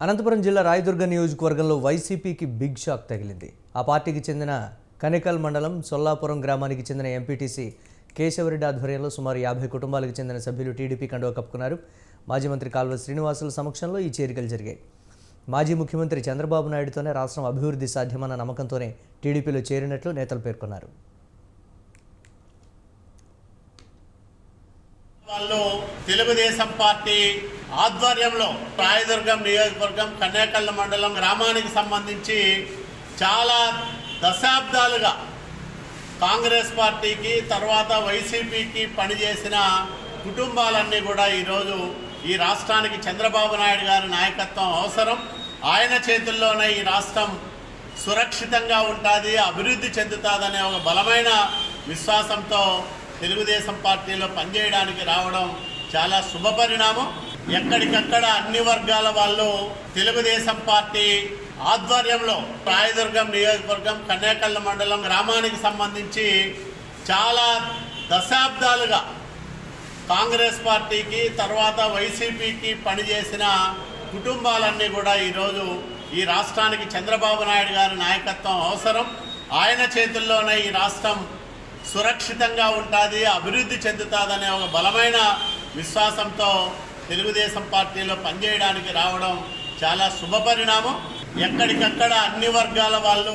అనంతపురం జిల్లా రాయదుర్గ నియోజకవర్గంలో వైసీపీకి బిగ్ షాక్ తగిలింది. ఆ పార్టీకి చెందిన కనికల్ మండలం సొల్లాపురం గ్రామానికి చెందిన ఎంపీటీసీ కేశవరెడ్డి ఆధ్వర్యంలో సుమారు యాభై కుటుంబాలకు చెందిన సభ్యులు టీడీపీ కండువా కప్పుకున్నారు. మాజీ మంత్రి కాల్వ శ్రీనివాసుల సమక్షంలో ఈ చేరికలు జరిగాయి. మాజీ ముఖ్యమంత్రి చంద్రబాబు నాయుడుతోనే రాష్ట్రం అభివృద్ధి సాధ్యమన్న నమ్మకంతోనే టీడీపీలో చేరినట్లు నేతలు పేర్కొన్నారు. తెలుగుదేశం పార్టీ ఆధ్వర్యంలో రాయదుర్గం నియోజకవర్గం కన్యాకల్ల మండలం గ్రామానికి సంబంధించి చాలా దశాబ్దాలుగా కాంగ్రెస్ పార్టీకి తర్వాత వైసీపీకి పనిచేసిన కుటుంబాలన్నీ కూడా ఈరోజు ఈ రాష్ట్రానికి చంద్రబాబు నాయుడు గారి నాయకత్వం అవసరం. ఆయన చేతుల్లోనే ఈ రాష్ట్రం సురక్షితంగా ఉంటుంది అభివృద్ధి చెందుతుందనే ఒక బలమైన విశ్వాసంతో తెలుగుదేశం పార్టీలో పనిచేయడానికి రావడం చాలా శుభపరిణామం. ఎక్కడికక్కడ అన్ని వర్గాల వాళ్ళు తెలుగుదేశం పార్టీ ఆధ్వర్యంలో రాయదుర్గం నియోజకవర్గం కన్యాకల్ల మండలం గ్రామానికి సంబంధించి చాలా దశాబ్దాలుగా కాంగ్రెస్ పార్టీకి తర్వాత వైసీపీకి పనిచేసిన కుటుంబాలన్నీ కూడా ఈరోజు ఈ రాష్ట్రానికి చంద్రబాబు నాయుడు గారి నాయకత్వం అవసరం. ఆయన చేతుల్లోనే ఈ రాష్ట్రం సురక్షితంగా ఉంటుంది అభివృద్ధి చెందుతుందనే ఒక బలమైన విశ్వాసంతో తెలుగుదేశం పార్టీలో పనిచేయడానికి రావడం చాలా శుభపరిణామం. ఎక్కడికక్కడ అన్ని వర్గాల వాళ్ళు